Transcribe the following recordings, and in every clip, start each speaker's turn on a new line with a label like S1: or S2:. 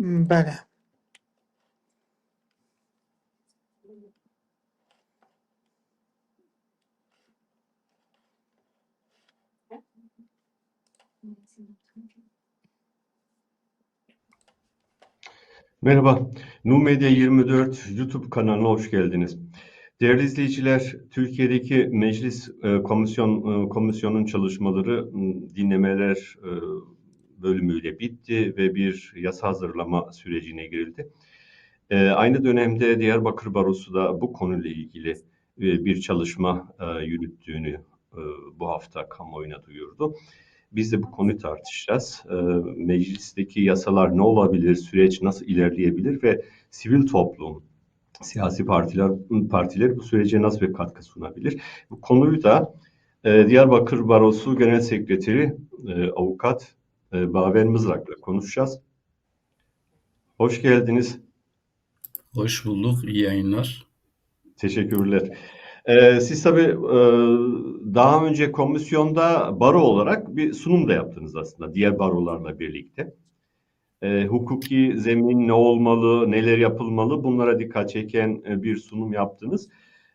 S1: بله
S2: Merhaba, Nu Medya 24 YouTube kanalına hoş geldiniz. Değerli izleyiciler, Türkiye'deki Meclis e, Komisyon e, Komisyonun çalışmaları m, dinlemeler e, bölümüyle bitti ve bir yasa hazırlama sürecine girildi. E, aynı dönemde Diyarbakır Barosu da bu konuyla ilgili e, bir çalışma e, yürüttüğünü e, bu hafta kamuoyuna duyurdu. Biz de bu konuyu tartışacağız. Ee, Meclisteki yasalar ne olabilir, süreç nasıl ilerleyebilir ve sivil toplum, siyasi partiler partiler bu sürece nasıl bir katkı sunabilir? Bu konuyu da e, Diyarbakır Barosu Genel Sekreteri e, Avukat e, Baver Mızrak'la konuşacağız. Hoş geldiniz.
S3: Hoş bulduk, iyi yayınlar.
S2: Teşekkürler. Ee, siz tabii e, daha önce komisyonda baro olarak bir sunum da yaptınız aslında diğer barolarla birlikte. Ee, hukuki zemin ne olmalı, neler yapılmalı bunlara dikkat çeken e, bir sunum yaptınız.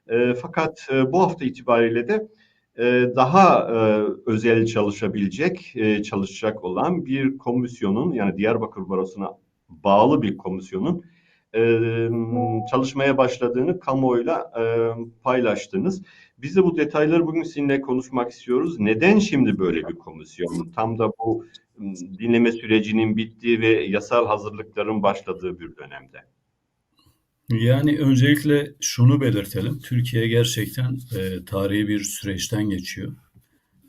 S2: E, fakat e, bu hafta itibariyle de e, daha e, özel çalışabilecek, e, çalışacak olan bir komisyonun yani Diyarbakır Barosu'na bağlı bir komisyonun e, çalışmaya başladığını kamuoyuyla paylaştınız. Biz de bu detayları bugün sizinle konuşmak istiyoruz. Neden şimdi böyle bir komisyon? Tam da bu dinleme sürecinin bittiği ve yasal hazırlıkların başladığı bir dönemde.
S3: Yani öncelikle şunu belirtelim, Türkiye gerçekten e, tarihi bir süreçten geçiyor.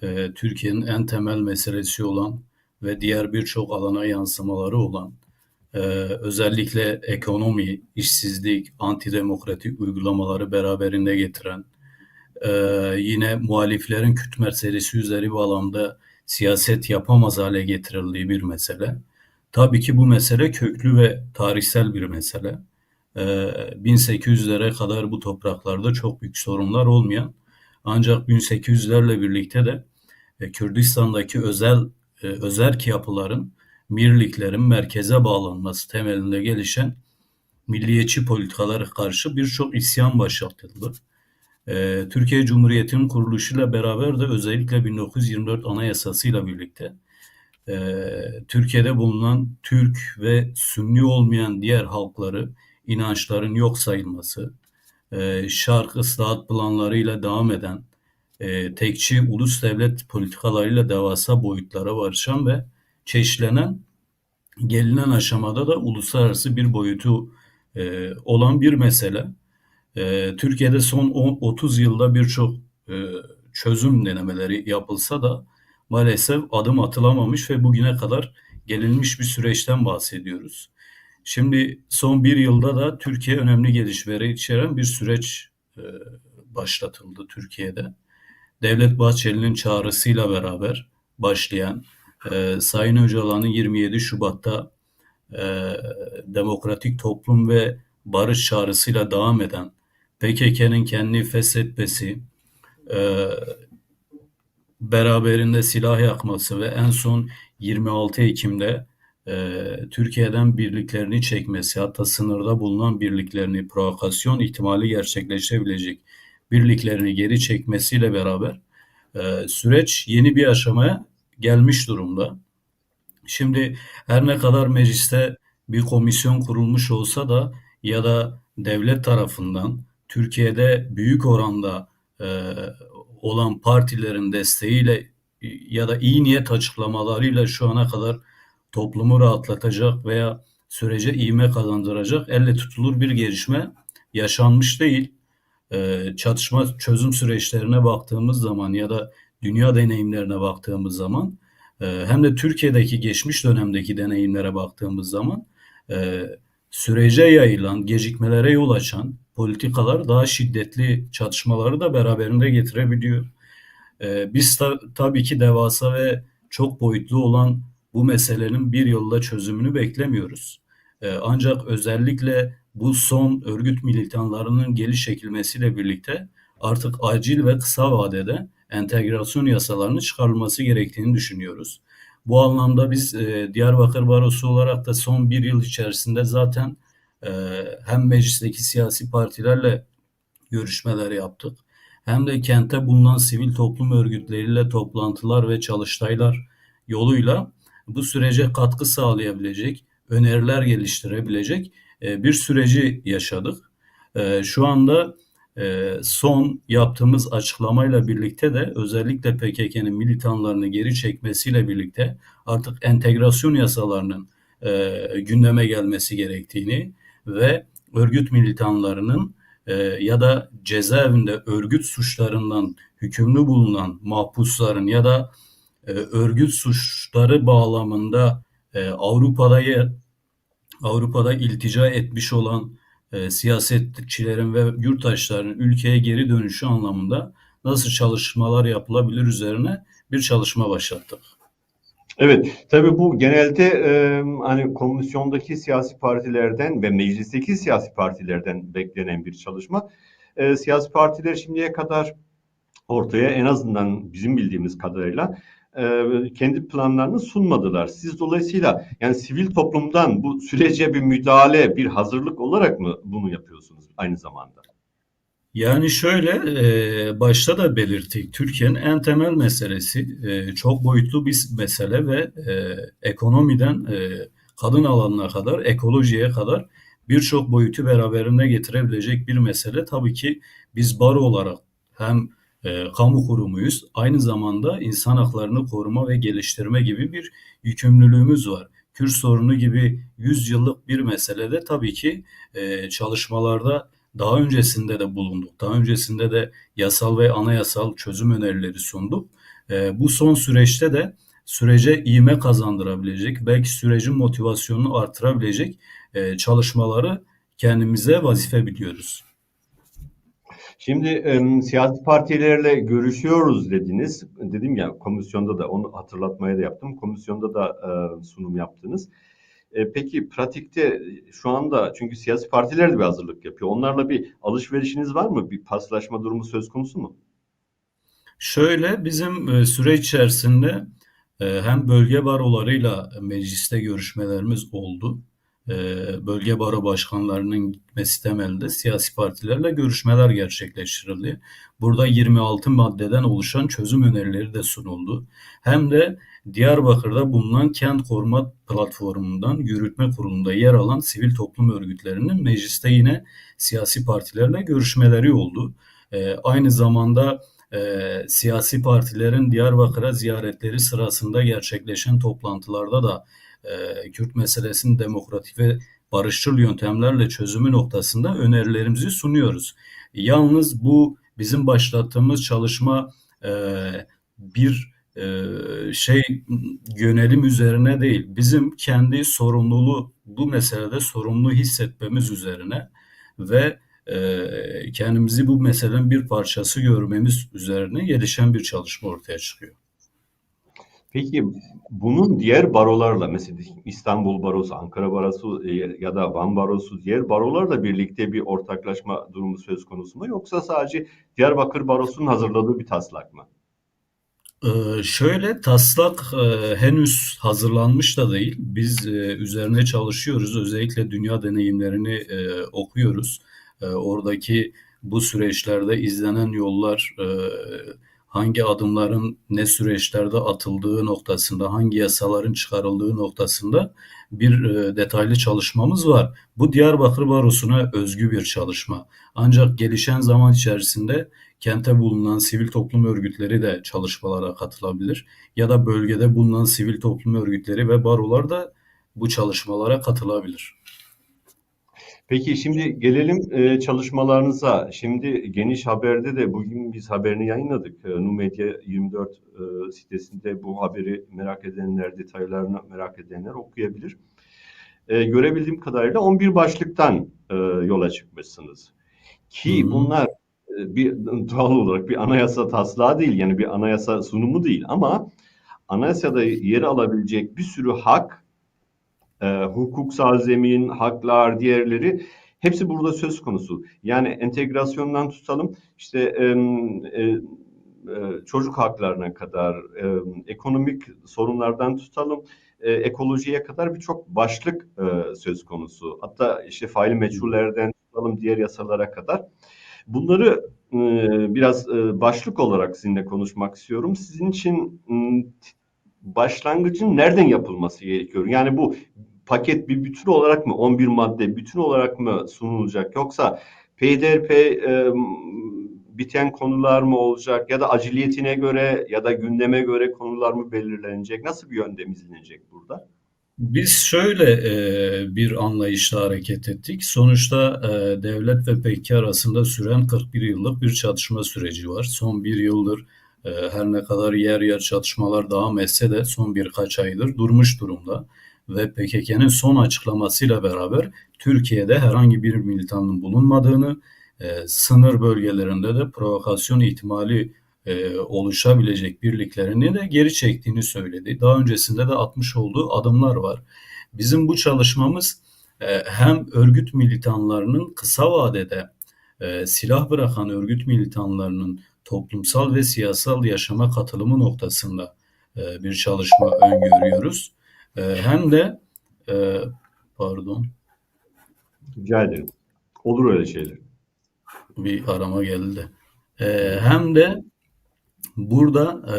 S3: E, Türkiye'nin en temel meselesi olan ve diğer birçok alana yansımaları olan e, özellikle ekonomi, işsizlik, antidemokratik uygulamaları beraberinde getiren, e, yine muhaliflerin Kürt meselesi üzeri bağlamda siyaset yapamaz hale getirildiği bir mesele. Tabii ki bu mesele köklü ve tarihsel bir mesele. E, 1800'lere kadar bu topraklarda çok büyük sorunlar olmayan ancak 1800'lerle birlikte de e, Kürdistan'daki özel e, özerk yapıların mirliklerin merkeze bağlanması temelinde gelişen milliyetçi politikalara karşı birçok isyan başlatıldı. Ee, Türkiye Cumhuriyeti'nin kuruluşuyla beraber de özellikle 1924 Anayasası'yla birlikte e, Türkiye'de bulunan Türk ve Sünni olmayan diğer halkları inançların yok sayılması, e, şark ıslahat planlarıyla devam eden e, tekçi ulus devlet politikalarıyla devasa boyutlara varışan ve çeşitlenen gelinen aşamada da uluslararası bir boyutu e, olan bir mesele. E, Türkiye'de son 10, 30 yılda birçok çözüm denemeleri yapılsa da maalesef adım atılamamış ve bugüne kadar gelinmiş bir süreçten bahsediyoruz. Şimdi son bir yılda da Türkiye önemli gelişmeleri içeren bir süreç e, başlatıldı Türkiye'de. Devlet Bahçeli'nin çağrısıyla beraber başlayan e, Sayın Öcalan'ın 27 Şubat'ta e, demokratik toplum ve barış çağrısıyla devam eden PKK'nın kendini feshetmesi, beraberinde silah yakması ve en son 26 Ekim'de e, Türkiye'den birliklerini çekmesi, hatta sınırda bulunan birliklerini provokasyon ihtimali gerçekleşebilecek birliklerini geri çekmesiyle beraber e, süreç yeni bir aşamaya gelmiş durumda. Şimdi her ne kadar mecliste bir komisyon kurulmuş olsa da ya da devlet tarafından Türkiye'de büyük oranda e, olan partilerin desteğiyle ya da iyi niyet açıklamalarıyla şu ana kadar toplumu rahatlatacak veya sürece ivme kazandıracak elle tutulur bir gelişme yaşanmış değil. E, çatışma çözüm süreçlerine baktığımız zaman ya da dünya deneyimlerine baktığımız zaman e, hem de Türkiye'deki geçmiş dönemdeki deneyimlere baktığımız zaman e, sürece yayılan, gecikmelere yol açan politikalar daha şiddetli çatışmaları da beraberinde getirebiliyor. E, biz ta, tabii ki devasa ve çok boyutlu olan bu meselenin bir yılda çözümünü beklemiyoruz. Ancak özellikle bu son örgüt militanlarının geliş çekilmesiyle birlikte artık acil ve kısa vadede entegrasyon yasalarının çıkarılması gerektiğini düşünüyoruz. Bu anlamda biz e, Diyarbakır Barosu olarak da son bir yıl içerisinde zaten e, hem meclisteki siyasi partilerle görüşmeler yaptık. Hem de kente bulunan sivil toplum örgütleriyle toplantılar ve çalıştaylar yoluyla bu sürece katkı sağlayabilecek, öneriler geliştirebilecek e, bir süreci yaşadık. E, şu anda e, son yaptığımız açıklamayla birlikte de özellikle PKK'nın militanlarını geri çekmesiyle birlikte artık entegrasyon yasalarının gündeme gelmesi gerektiğini ve örgüt militanlarının ya da cezaevinde örgüt suçlarından hükümlü bulunan mahpusların ya da örgüt suçları bağlamında Avrupa'da Avrupa'da iltica etmiş olan e, siyasetçilerin ve yurttaşların ülkeye geri dönüşü anlamında nasıl çalışmalar yapılabilir üzerine bir çalışma başlattık.
S2: Evet, tabii bu genelde e, hani komisyondaki siyasi partilerden ve meclisteki siyasi partilerden beklenen bir çalışma. E, siyasi partiler şimdiye kadar ortaya en azından bizim bildiğimiz kadarıyla e, kendi planlarını sunmadılar. Siz dolayısıyla yani sivil toplumdan bu sürece bir müdahale, bir hazırlık olarak mı bunu yapıyorsunuz aynı zamanda?
S3: Yani şöyle e, başta da belirttik. Türkiye'nin en temel meselesi e, çok boyutlu bir mesele ve e, ekonomiden e, kadın alanına kadar, ekolojiye kadar birçok boyutu beraberinde getirebilecek bir mesele. Tabii ki biz baro olarak hem e, kamu kurumuyuz. Aynı zamanda insan haklarını koruma ve geliştirme gibi bir yükümlülüğümüz var. Kürt sorunu gibi 100 yıllık bir meselede tabii ki e, çalışmalarda daha öncesinde de bulunduk. Daha öncesinde de yasal ve anayasal çözüm önerileri sunduk. E, bu son süreçte de sürece iğme kazandırabilecek, belki sürecin motivasyonunu artırabilecek e, çalışmaları kendimize vazife biliyoruz.
S2: Şimdi e, siyasi partilerle görüşüyoruz dediniz. Dedim ya komisyonda da onu hatırlatmaya da yaptım. Komisyonda da e, sunum yaptınız. E, peki pratikte şu anda çünkü siyasi partiler de bir hazırlık yapıyor. Onlarla bir alışverişiniz var mı? Bir paslaşma durumu söz konusu mu?
S3: Şöyle bizim e, süreç içerisinde hem bölge barolarıyla mecliste görüşmelerimiz oldu. Ee, bölge baro başkanlarının gitmesi temelde siyasi partilerle görüşmeler gerçekleştirildi. Burada 26 maddeden oluşan çözüm önerileri de sunuldu. Hem de Diyarbakır'da bulunan Kent Koruma Platformu'ndan yürütme kurulunda yer alan sivil toplum örgütlerinin mecliste yine siyasi partilerle görüşmeleri oldu. Ee, aynı zamanda e, siyasi partilerin Diyarbakır'a ziyaretleri sırasında gerçekleşen toplantılarda da e, Kürt meselesinin demokratik ve barışçıl yöntemlerle çözümü noktasında önerilerimizi sunuyoruz. Yalnız bu bizim başlattığımız çalışma e, bir e, şey yönelim üzerine değil. Bizim kendi sorumluluğu bu meselede sorumlu hissetmemiz üzerine ve e, kendimizi bu meselenin bir parçası görmemiz üzerine gelişen bir çalışma ortaya çıkıyor.
S2: Peki bunun diğer barolarla mesela İstanbul Barosu, Ankara Barosu e, ya da Van Barosu diğer barolarla birlikte bir ortaklaşma durumu söz konusu mu yoksa sadece Diyarbakır Barosu'nun hazırladığı bir taslak mı?
S3: Ee, şöyle taslak e, henüz hazırlanmış da değil. Biz e, üzerine çalışıyoruz. Özellikle dünya deneyimlerini e, okuyoruz. E, oradaki bu süreçlerde izlenen yollar, e, hangi adımların ne süreçlerde atıldığı noktasında, hangi yasaların çıkarıldığı noktasında bir e, detaylı çalışmamız var. Bu Diyarbakır Barosu'na özgü bir çalışma. Ancak gelişen zaman içerisinde kente bulunan sivil toplum örgütleri de çalışmalara katılabilir. Ya da bölgede bulunan sivil toplum örgütleri ve barolar da bu çalışmalara katılabilir.
S2: Peki şimdi gelelim e, çalışmalarınıza. Şimdi Geniş Haber'de de bugün biz haberini yayınladık. E, Numedya 24 e, sitesinde bu haberi merak edenler, detaylarını merak edenler okuyabilir. E, görebildiğim kadarıyla 11 başlıktan e, yola çıkmışsınız. Ki hmm. bunlar e, bir doğal olarak bir anayasa taslağı değil yani bir anayasa sunumu değil ama anayasada yer alabilecek bir sürü hak e, hukuksal zemin, haklar, diğerleri hepsi burada söz konusu. Yani entegrasyondan tutalım işte e, e, çocuk haklarına kadar, e, ekonomik sorunlardan tutalım, e, ekolojiye kadar birçok başlık e, söz konusu. Hatta işte faili meçhullerden tutalım diğer yasalara kadar. Bunları e, biraz e, başlık olarak sizinle konuşmak istiyorum. Sizin için başlangıcın nereden yapılması gerekiyor? Yani bu paket bir bütün olarak mı, 11 madde bütün olarak mı sunulacak? Yoksa peyderpey e, biten konular mı olacak ya da aciliyetine göre ya da gündeme göre konular mı belirlenecek? Nasıl bir yöntem izlenecek burada?
S3: Biz şöyle e, bir anlayışla hareket ettik. Sonuçta e, devlet ve PKK arasında süren 41 yıllık bir çatışma süreci var. Son bir yıldır e, her ne kadar yer yer çatışmalar devam etse de son birkaç aydır durmuş durumda. Ve PKK'nın son açıklamasıyla beraber Türkiye'de herhangi bir militanın bulunmadığını, e, sınır bölgelerinde de provokasyon ihtimali e, oluşabilecek birliklerini de geri çektiğini söyledi. Daha öncesinde de atmış olduğu adımlar var. Bizim bu çalışmamız e, hem örgüt militanlarının kısa vadede e, silah bırakan örgüt militanlarının toplumsal ve siyasal yaşama katılımı noktasında e, bir çalışma öngörüyoruz. E, hem de e, pardon
S2: Rica ederim. Olur öyle şeyler.
S3: bir arama geldi. E, hem de Burada e,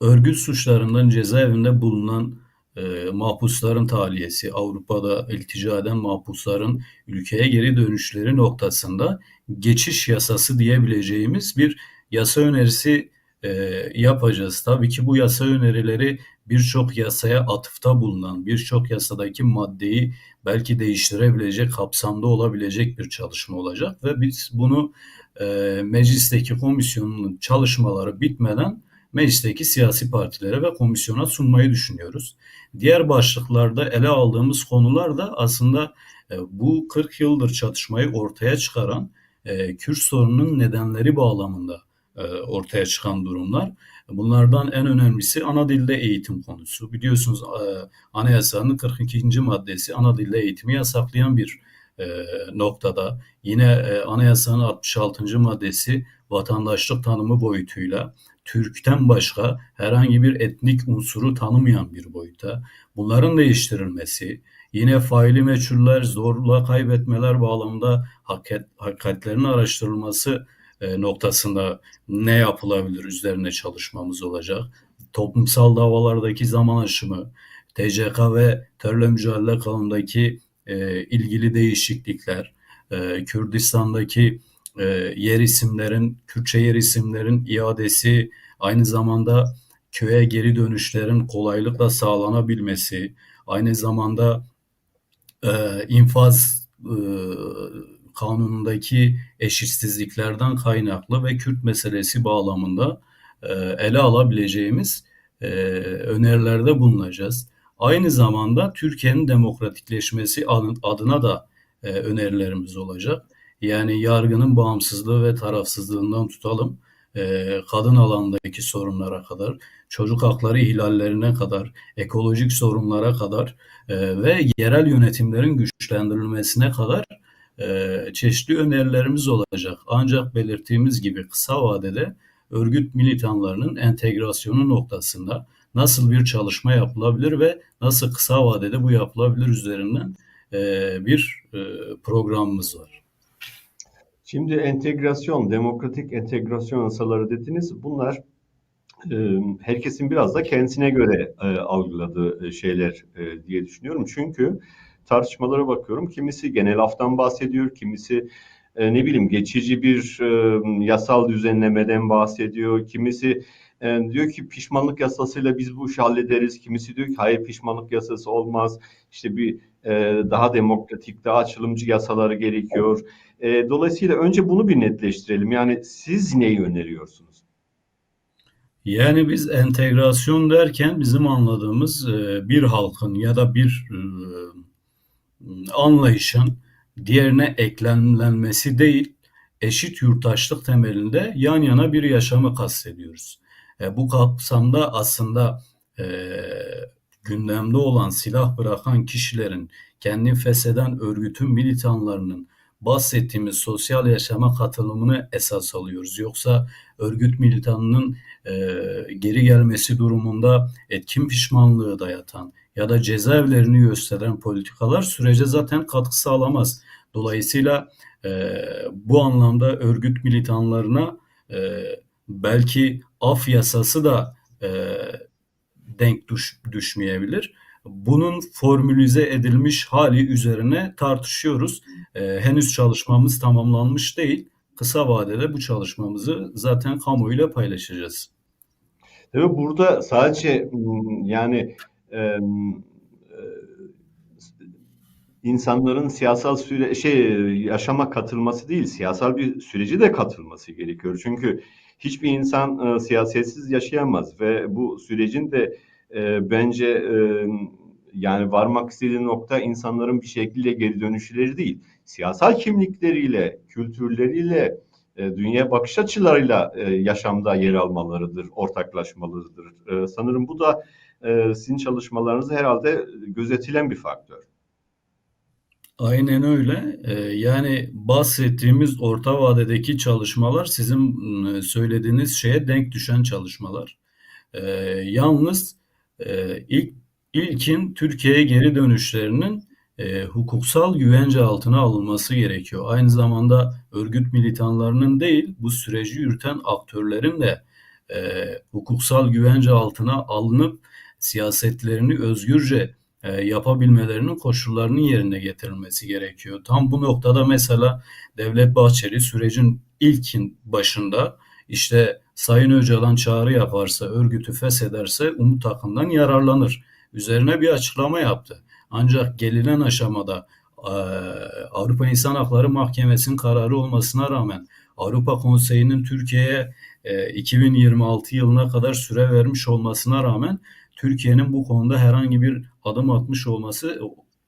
S3: örgüt suçlarından cezaevinde bulunan e, mahpusların tahliyesi, Avrupa'da iltica eden mahpusların ülkeye geri dönüşleri noktasında geçiş yasası diyebileceğimiz bir yasa önerisi e, yapacağız. Tabii ki bu yasa önerileri birçok yasaya atıfta bulunan, birçok yasadaki maddeyi belki değiştirebilecek, kapsamda olabilecek bir çalışma olacak ve biz bunu e, meclisteki komisyonun çalışmaları bitmeden meclisteki siyasi partilere ve komisyona sunmayı düşünüyoruz. Diğer başlıklarda ele aldığımız konular da aslında e, bu 40 yıldır çatışmayı ortaya çıkaran e, Kürt sorununun nedenleri bağlamında e, ortaya çıkan durumlar. Bunlardan en önemlisi ana dilde eğitim konusu. Biliyorsunuz e, anayasanın 42. maddesi ana dilde eğitimi yasaklayan bir e, noktada. Yine e, anayasanın 66. maddesi vatandaşlık tanımı boyutuyla Türk'ten başka herhangi bir etnik unsuru tanımayan bir boyuta. Bunların değiştirilmesi, yine faili meçhuller, zorla kaybetmeler bağlamında hakikat, hakikatlerin araştırılması noktasında ne yapılabilir üzerine çalışmamız olacak. Toplumsal davalardaki zaman aşımı, TCK ve terörle mücadele kanunundaki e, ilgili değişiklikler, e, Kürdistan'daki e, yer isimlerin, Kürtçe yer isimlerin iadesi, aynı zamanda köye geri dönüşlerin kolaylıkla sağlanabilmesi, aynı zamanda e, infaz e, kanunundaki eşitsizliklerden kaynaklı ve Kürt meselesi bağlamında e, ele alabileceğimiz e, önerilerde bulunacağız. Aynı zamanda Türkiye'nin demokratikleşmesi adına da e, önerilerimiz olacak. Yani yargının bağımsızlığı ve tarafsızlığından tutalım, kadın alandaki sorunlara kadar, çocuk hakları ihlallerine kadar, ekolojik sorunlara kadar ve yerel yönetimlerin güçlendirilmesine kadar çeşitli önerilerimiz olacak. Ancak belirttiğimiz gibi kısa vadede örgüt militanlarının entegrasyonu noktasında nasıl bir çalışma yapılabilir ve nasıl kısa vadede bu yapılabilir üzerinden e, bir e, programımız var.
S2: Şimdi entegrasyon, demokratik entegrasyon yasaları dediniz. Bunlar e, herkesin biraz da kendisine göre e, algıladığı şeyler e, diye düşünüyorum. Çünkü tartışmalara bakıyorum. Kimisi genel aftan bahsediyor, kimisi e, ne bileyim geçici bir e, yasal düzenlemeden bahsediyor, kimisi e, diyor ki pişmanlık yasasıyla biz bu işi hallederiz. Kimisi diyor ki hayır pişmanlık yasası olmaz. İşte bir e, daha demokratik, daha açılımcı yasaları gerekiyor. E, dolayısıyla önce bunu bir netleştirelim. Yani siz neyi öneriyorsunuz?
S3: Yani biz entegrasyon derken bizim anladığımız e, bir halkın ya da bir e, anlayışın diğerine eklemlenmesi değil, eşit yurttaşlık temelinde yan yana bir yaşamı kastediyoruz. E, bu kapsamda aslında e, gündemde olan silah bırakan kişilerin, kendi fesheden örgütün militanlarının bahsettiğimiz sosyal yaşama katılımını esas alıyoruz. Yoksa örgüt militanının e, geri gelmesi durumunda etkin pişmanlığı dayatan ya da cezaevlerini gösteren politikalar sürece zaten katkı sağlamaz. Dolayısıyla e, bu anlamda örgüt militanlarına e, belki af yasası da e, denk düş, düşmeyebilir. Bunun formülize edilmiş hali üzerine tartışıyoruz. E, henüz çalışmamız tamamlanmış değil. Kısa vadede bu çalışmamızı zaten kamuoyuyla paylaşacağız.
S2: Tabii burada sadece yani e, insanların siyasal süre şey yaşama katılması değil, siyasal bir süreci de katılması gerekiyor. Çünkü hiçbir insan e, siyasetsiz yaşayamaz ve bu sürecin de e, bence e, yani varmak istediği nokta insanların bir şekilde geri dönüşleri değil. Siyasal kimlikleriyle, kültürleriyle, e, dünya bakış açılarıyla e, yaşamda yer almalarıdır, ortaklaşmalarıdır. E, sanırım bu da e, sizin çalışmalarınızda herhalde gözetilen bir faktör.
S3: Aynen öyle. Ee, yani bahsettiğimiz orta vadedeki çalışmalar sizin e, söylediğiniz şeye denk düşen çalışmalar. Ee, yalnız e, ilk ilkin Türkiye'ye geri dönüşlerinin e, hukuksal güvence altına alınması gerekiyor. Aynı zamanda örgüt militanlarının değil, bu süreci yürüten aktörlerin de e, hukuksal güvence altına alınıp siyasetlerini özgürce e, yapabilmelerinin koşullarının yerine getirilmesi gerekiyor. Tam bu noktada mesela Devlet Bahçeli sürecin ilkin başında işte Sayın Öcalan çağrı yaparsa, örgütü feshederse Umut Akın'dan yararlanır. Üzerine bir açıklama yaptı. Ancak gelinen aşamada e, Avrupa İnsan Hakları Mahkemesi'nin kararı olmasına rağmen Avrupa Konseyi'nin Türkiye'ye 2026 e, yılına kadar süre vermiş olmasına rağmen Türkiye'nin bu konuda herhangi bir adım atmış olması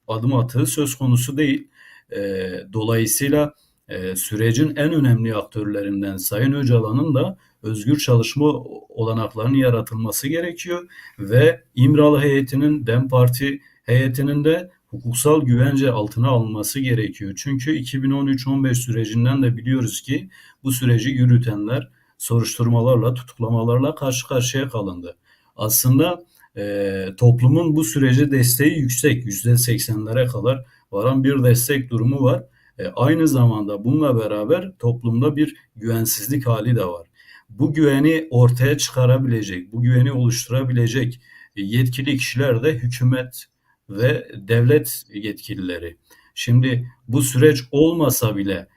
S3: adım attığı söz konusu değil. E, dolayısıyla e, sürecin en önemli aktörlerinden Sayın Öcalan'ın da özgür çalışma olanaklarının yaratılması gerekiyor ve İmralı heyetinin DEM Parti heyetinin de hukuksal güvence altına alınması gerekiyor. Çünkü 2013-15 sürecinden de biliyoruz ki bu süreci yürütenler soruşturmalarla, tutuklamalarla karşı karşıya kalındı. Aslında e, toplumun bu sürece desteği yüksek. Yüzde seksenlere kadar varan bir destek durumu var. E, aynı zamanda bununla beraber toplumda bir güvensizlik hali de var. Bu güveni ortaya çıkarabilecek, bu güveni oluşturabilecek yetkili kişiler de hükümet ve devlet yetkilileri. Şimdi bu süreç olmasa bile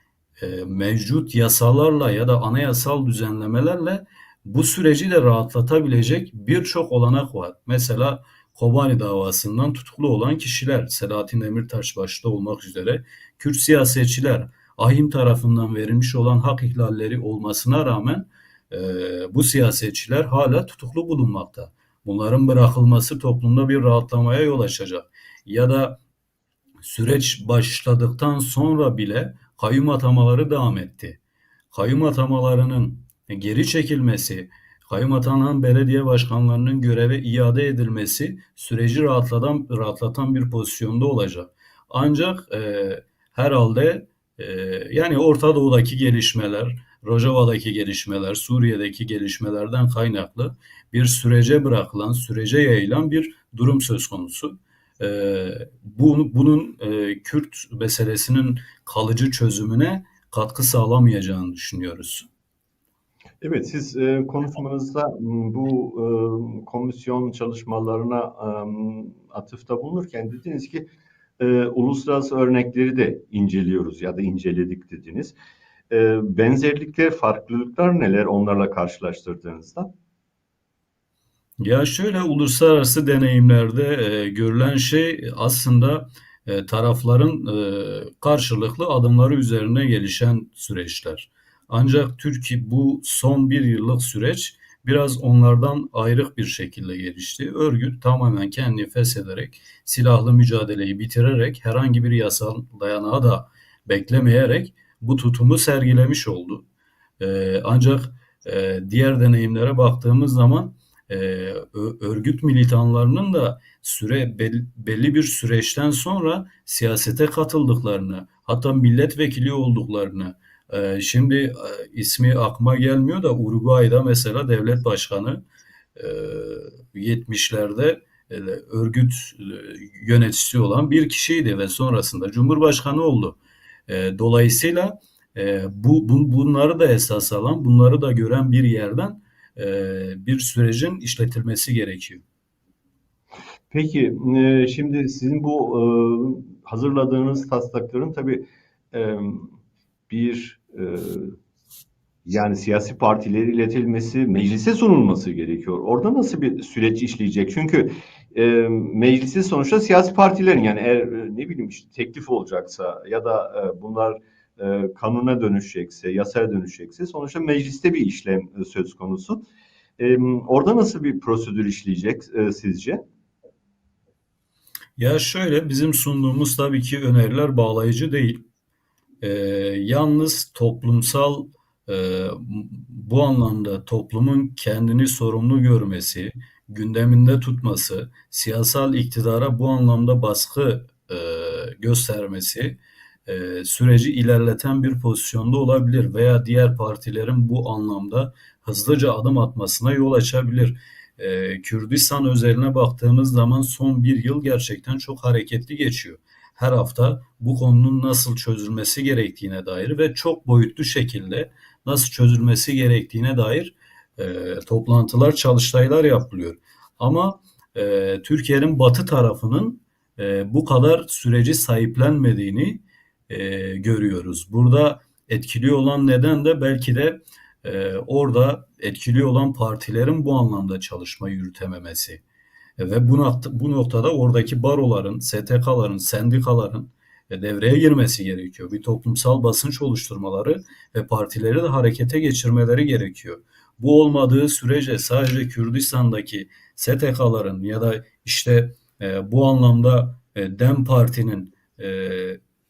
S3: e, mevcut yasalarla ya da anayasal düzenlemelerle bu süreci de rahatlatabilecek birçok olanak var. Mesela Kobani davasından tutuklu olan kişiler, Selahattin Demirtaş başta olmak üzere, Kürt siyasetçiler, ahim tarafından verilmiş olan hak ihlalleri olmasına rağmen e, bu siyasetçiler hala tutuklu bulunmakta. Bunların bırakılması toplumda bir rahatlamaya yol açacak. Ya da süreç başladıktan sonra bile kayyum atamaları devam etti. Kayyum atamalarının geri çekilmesi, kayyum atanan belediye başkanlarının göreve iade edilmesi süreci rahatlatan, rahatlatan bir pozisyonda olacak. Ancak e, herhalde e, yani Orta Doğu'daki gelişmeler, Rojava'daki gelişmeler, Suriye'deki gelişmelerden kaynaklı bir sürece bırakılan, sürece yayılan bir durum söz konusu. E, bu, bunun e, Kürt meselesinin kalıcı çözümüne katkı sağlamayacağını düşünüyoruz.
S2: Evet, siz e, konuşmanızda bu e, komisyon çalışmalarına e, atıfta bulunurken dediniz ki e, uluslararası örnekleri de inceliyoruz ya da inceledik dediniz. E, benzerlikler, farklılıklar neler onlarla karşılaştırdığınızda?
S3: Ya şöyle uluslararası deneyimlerde e, görülen şey aslında e, tarafların e, karşılıklı adımları üzerine gelişen süreçler. Ancak Türkiye bu son bir yıllık süreç biraz onlardan ayrık bir şekilde gelişti. Örgüt tamamen kendini feshederek, silahlı mücadeleyi bitirerek, herhangi bir yasal dayanağı da beklemeyerek bu tutumu sergilemiş oldu. Ee, ancak e, diğer deneyimlere baktığımız zaman e, örgüt militanlarının da süre belli bir süreçten sonra siyasete katıldıklarını hatta milletvekili olduklarını, e, şimdi e, ismi aklıma gelmiyor da Uruguay'da mesela devlet başkanı e, 70'lerde e, örgüt e, yöneticisi olan bir kişiydi ve sonrasında Cumhurbaşkanı oldu. Dolayısıyla bu, bu bunları da esas alan, bunları da gören bir yerden bir sürecin işletilmesi gerekiyor.
S2: Peki, şimdi sizin bu hazırladığınız taslakların tabii bir e, yani siyasi partilere iletilmesi, meclise sunulması gerekiyor. Orada nasıl bir süreç işleyecek? Çünkü e, meclisi sonuçta siyasi partilerin yani eğer e, ne bileyim işte teklif olacaksa ya da e, bunlar e, kanuna dönüşecekse, yasaya dönüşecekse sonuçta mecliste bir işlem e, söz konusu. E, orada nasıl bir prosedür işleyecek e, sizce?
S3: Ya şöyle bizim sunduğumuz tabii ki öneriler bağlayıcı değil. Ee, yalnız toplumsal e, bu anlamda toplumun kendini sorumlu görmesi, gündeminde tutması, siyasal iktidara bu anlamda baskı e, göstermesi e, süreci ilerleten bir pozisyonda olabilir veya diğer partilerin bu anlamda hızlıca adım atmasına yol açabilir. Ee, Kürdistan özeline baktığımız zaman son bir yıl gerçekten çok hareketli geçiyor. Her hafta bu konunun nasıl çözülmesi gerektiğine dair ve çok boyutlu şekilde nasıl çözülmesi gerektiğine dair e, toplantılar, çalıştaylar yapılıyor. Ama e, Türkiye'nin batı tarafının e, bu kadar süreci sahiplenmediğini e, görüyoruz. Burada etkili olan neden de belki de e, orada etkili olan partilerin bu anlamda çalışma yürütememesi. E, ve bu, bu noktada oradaki baroların, STK'ların, sendikaların e, devreye girmesi gerekiyor. Bir toplumsal basınç oluşturmaları ve partileri de harekete geçirmeleri gerekiyor. Bu olmadığı sürece sadece Kürdistan'daki STK'ların ya da işte e, bu anlamda e, DEM Parti'nin e,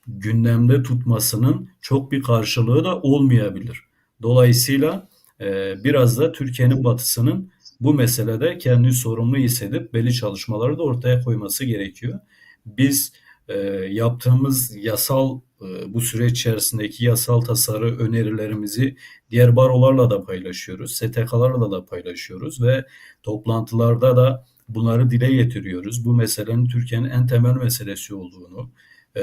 S3: gündemde tutmasının çok bir karşılığı da olmayabilir. Dolayısıyla e, biraz da Türkiye'nin batısının bu meselede kendini sorumlu hissedip belli çalışmaları da ortaya koyması gerekiyor. Biz e, yaptığımız yasal e, bu süreç içerisindeki yasal tasarı önerilerimizi diğer barolarla da paylaşıyoruz, STK'larla da paylaşıyoruz ve toplantılarda da bunları dile getiriyoruz. Bu meselenin Türkiye'nin en temel meselesi olduğunu, e,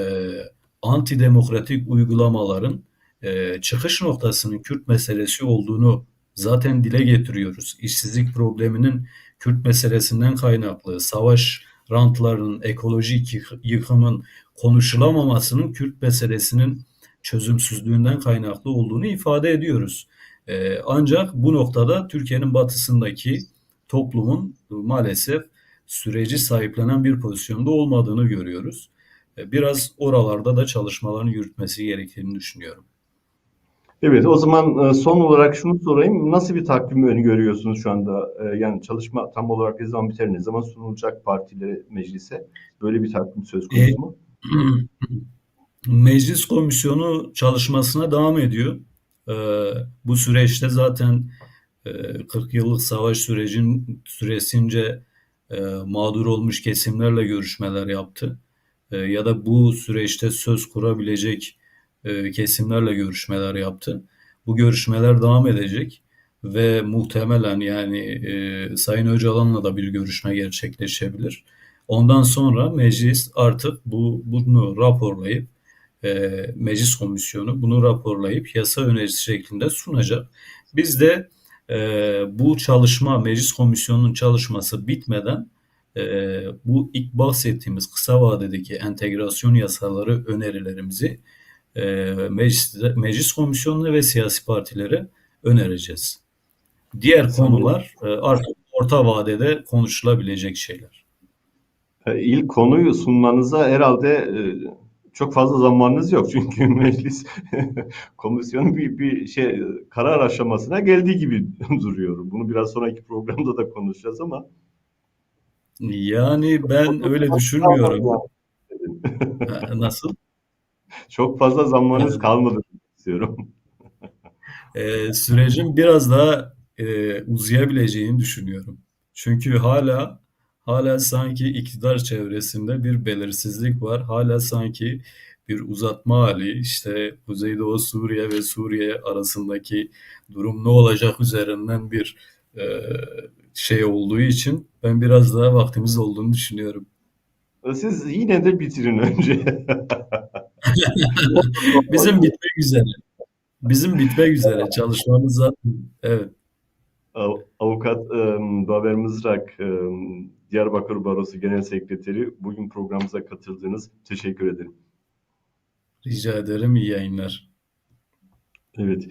S3: antidemokratik uygulamaların e, çıkış noktasının Kürt meselesi olduğunu zaten dile getiriyoruz. İşsizlik probleminin Kürt meselesinden kaynaklı, savaş rantlarının, ekolojik yıkımın konuşulamamasının Kürt meselesinin çözümsüzlüğünden kaynaklı olduğunu ifade ediyoruz. Ee, ancak bu noktada Türkiye'nin batısındaki toplumun maalesef süreci sahiplenen bir pozisyonda olmadığını görüyoruz. Ee, biraz oralarda da çalışmalarını yürütmesi gerektiğini düşünüyorum.
S2: Evet, o zaman e, son olarak şunu sorayım. Nasıl bir takvim öngörüyorsunuz şu anda? E, Yani çalışma tam olarak ne zaman biter, ne zaman sunulacak partilere, meclise? Böyle bir takvim söz
S3: E,
S2: konusu mu?
S3: Meclis komisyonu çalışmasına devam ediyor. Bu süreçte zaten e, 40 yıllık savaş sürecin süresince e, mağdur olmuş kesimlerle görüşmeler yaptı. E, ya da bu süreçte söz kurabilecek e, kesimlerle görüşmeler yaptı. Bu görüşmeler devam edecek ve muhtemelen yani e, Sayın Öcalan'la da bir görüşme gerçekleşebilir. Ondan sonra meclis artık bu bunu raporlayıp e, meclis komisyonu bunu raporlayıp yasa önerisi şeklinde sunacak. Biz de e, bu çalışma meclis komisyonunun çalışması bitmeden e, bu ilk bahsettiğimiz kısa vadedeki entegrasyon yasaları önerilerimizi e, meclis, meclis komisyonuna ve siyasi partilere önereceğiz. Diğer konular e, artık orta vadede konuşulabilecek şeyler.
S2: ilk konuyu sunmanıza herhalde e, çok fazla zamanınız yok. Çünkü meclis komisyonu bir, bir şey karar aşamasına geldiği gibi duruyor. Bunu biraz sonraki programda da konuşacağız ama
S3: Yani ben öyle düşünmüyorum. Nasıl?
S2: Çok fazla zamanınız kalmadı istiyorum.
S3: Ee, sürecin biraz daha e, uzayabileceğini düşünüyorum. Çünkü hala hala sanki iktidar çevresinde bir belirsizlik var. Hala sanki bir uzatma hali işte Kuzeydoğu Suriye ve Suriye arasındaki durum ne olacak üzerinden bir e, şey olduğu için ben biraz daha vaktimiz olduğunu düşünüyorum.
S2: Siz yine de bitirin önce.
S3: Bizim bitmek üzere. Bizim bitmek üzere. Çalışmamız zaten. Evet.
S2: Avukat Baber Mızrak, Diyarbakır Barosu Genel Sekreteri. Bugün programımıza katıldığınız teşekkür ederim.
S3: Rica ederim. İyi yayınlar.
S2: Evet.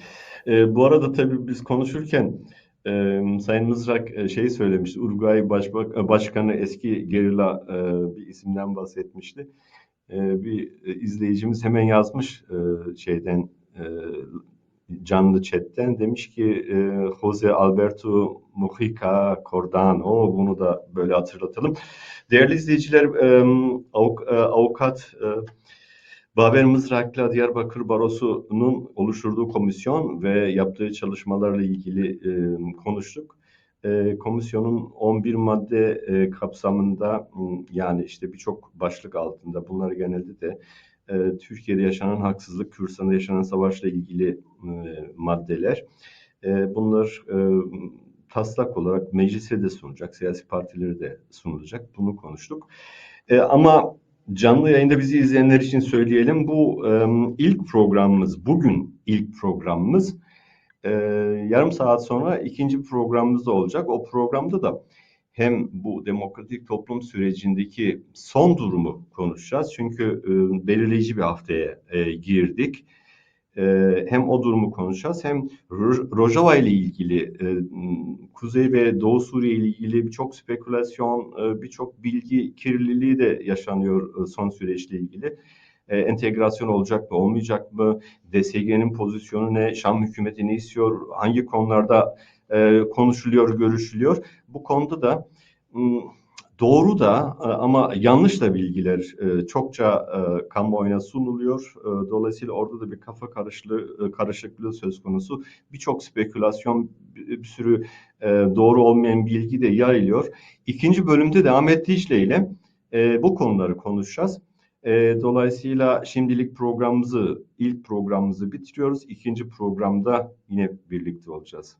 S2: E, bu arada tabii biz konuşurken e, Sayın Mızrak şey söylemişti. Uruguay Başbak Başkanı eski gerilla e, bir isimden bahsetmişti. E, bir izleyicimiz hemen yazmış e, şeyden e, canlı chatten demiş ki e, Jose Alberto Mujica Cordano bunu da böyle hatırlatalım. Değerli izleyiciler e, avuk, e, avukat e, Baber Mızrak'la Diyarbakır Barosu'nun oluşturduğu komisyon ve yaptığı çalışmalarla ilgili e, konuştuk. E, komisyonun 11 madde e, kapsamında yani işte birçok başlık altında bunlar genelde de e, Türkiye'de yaşanan haksızlık, Kürdistan'da yaşanan savaşla ilgili e, maddeler. E, bunlar e, taslak olarak meclise de sunulacak, siyasi partilere de sunulacak. Bunu konuştuk. E, ama canlı yayında bizi izleyenler için söyleyelim. Bu e, ilk programımız, bugün ilk programımız. E, yarım saat sonra ikinci programımız da olacak. O programda da hem bu demokratik toplum sürecindeki son durumu konuşacağız. Çünkü e, belirleyici bir haftaya e, girdik. E, hem o durumu konuşacağız hem Rojava ile ilgili, e, Kuzey ve Doğu Suriye ile ilgili birçok spekülasyon, e, birçok bilgi kirliliği de yaşanıyor e, son süreçle ilgili. E, entegrasyon olacak mı, olmayacak mı? DSG'nin pozisyonu ne? Şam hükümeti ne istiyor? Hangi konularda e, konuşuluyor, görüşülüyor? Bu konuda da doğru da e, ama yanlış da bilgiler çokça kamuoyuna sunuluyor. Dolayısıyla orada da bir kafa karışıklığı, karışıklığı söz konusu. Birçok spekülasyon, bir sürü doğru olmayan bilgi de yayılıyor. İkinci bölümde de Ahmet Dicle ile bu konuları konuşacağız. Dolayısıyla şimdilik programımızı, ilk programımızı bitiriyoruz. İkinci programda yine birlikte olacağız.